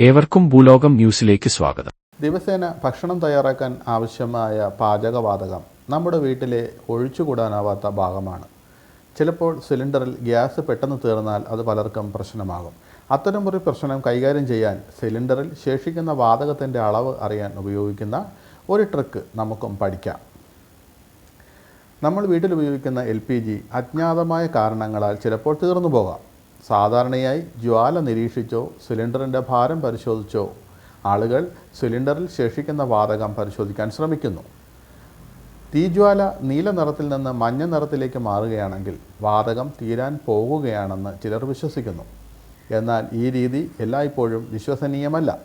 ഏവർക്കും ഭൂലോകം ന്യൂസിലേക്ക് സ്വാഗതം. ദിവസേന ഭക്ഷണം തയ്യാറാക്കാൻ ആവശ്യമായ പാചകവാതകം നമ്മുടെ വീട്ടിലെ ഒഴിച്ചുകൂടാനാവാത്ത ഭാഗമാണ്. ചിലപ്പോൾ സിലിണ്ടറിൽ ഗ്യാസ് പെട്ടെന്ന് തീർന്നാൽ അത് പലർക്കും പ്രശ്നമാകും. അത്തരമൊരു പ്രശ്നം കൈകാര്യം ചെയ്യാൻ സിലിണ്ടറിൽ ശേഷിക്കുന്ന വാതകത്തിന്റെ അളവ് അറിയാൻ ഉപയോഗിക്കുന്ന ഒരു ട്രിക്ക് നമുക്കും പഠിക്കാം. നമ്മൾ വീട്ടിൽ ഉപയോഗിക്കുന്ന എൽ പി ജി അജ്ഞാതമായ കാരണങ്ങളാൽ ചിലപ്പോൾ തീർന്നു പോകാം. സാധാരണയായി ജ്വാല നിരീക്ഷിച്ചോ സിലിണ്ടറിന്റെ ഭാരം പരിശോധിച്ചോ ആളുകൾ സിലിണ്ടറിൽ ശേഷിക്കുന്ന വാതകം പരിശോധിക്കാൻ ശ്രമിക്കുന്നു. തീജ്വാല നീല നിറത്തിൽ നിന്ന് മഞ്ഞ നിറത്തിലേക്ക് മാറുകയാണെങ്കിൽ വാതകം തീരാൻ പോകുകയാണെന്ന് ചിലർ വിശ്വസിക്കുന്നു. എന്നാൽ ഈ രീതി എല്ലായ്പ്പോഴും വിശ്വസനീയമല്ല.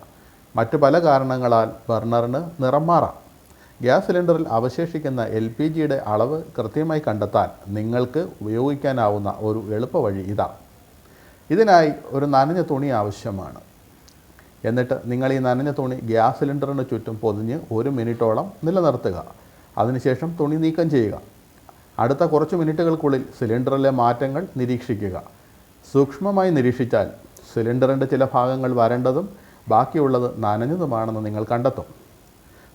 മറ്റു പല കാരണങ്ങളാൽ ബർണറിന് നിറം മാറാം. ഗ്യാസ് സിലിണ്ടറിൽ അവശേഷിക്കുന്ന എൽ പി ജിയുടെ അളവ് കൃത്യമായി കണ്ടെത്താൻ നിങ്ങൾക്ക് ഉപയോഗിക്കാനാവുന്ന ഒരു എളുപ്പവഴി ഇതാ. ഇതിനായി ഒരു നനഞ്ഞ തുണി ആവശ്യമാണ്. എന്നിട്ട് നിങ്ങൾ ഈ നനഞ്ഞ തുണി ഗ്യാസ് സിലിണ്ടറിന് ചുറ്റും പൊതിഞ്ഞ് ഒരു മിനിറ്റോളം നിലനിർത്തുക. അതിനുശേഷം തുണി നീക്കം ചെയ്യുക. അടുത്ത കുറച്ച് മിനിറ്റുകൾക്കുള്ളിൽ സിലിണ്ടറിലെ മാറ്റങ്ങൾ നിരീക്ഷിക്കുക. സൂക്ഷ്മമായി നിരീക്ഷിച്ചാൽ സിലിണ്ടറിന്റെ ചില ഭാഗങ്ങൾ വരണ്ടതും ബാക്കിയുള്ളത് നനഞ്ഞതുമാണെന്ന് നിങ്ങൾ കണ്ടെത്തും.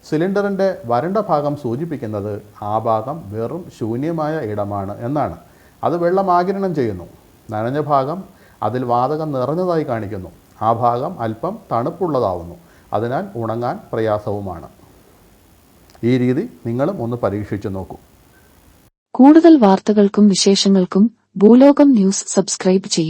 സിലിണ്ടറിന്റെ വരണ്ട ഭാഗം സൂചിപ്പിക്കുന്നത് ആ ഭാഗം വെറും ശൂന്യമായ ഇടമാണ് എന്നാണ്. അത് വെള്ളം ആകിരണം ചെയ്യുന്നു. നനഞ്ഞ ഭാഗം അതിൽ വാതകം നിറഞ്ഞതായി കാണിക്കുന്നു. ആ ഭാഗം അല്പം തണുപ്പുള്ളതാവുന്നു. അതിനാൽ ഉണങ്ങാൻ പ്രയാസവുമാണ്. ഈ രീതി നിങ്ങളും ഒന്ന് പരീക്ഷിച്ചു നോക്കൂ. കൂടുതൽ വാർത്തകൾക്കും വിശേഷങ്ങൾക്കും ഭൂലോകം ന്യൂസ് സബ്സ്ക്രൈബ് ചെയ്യൂ.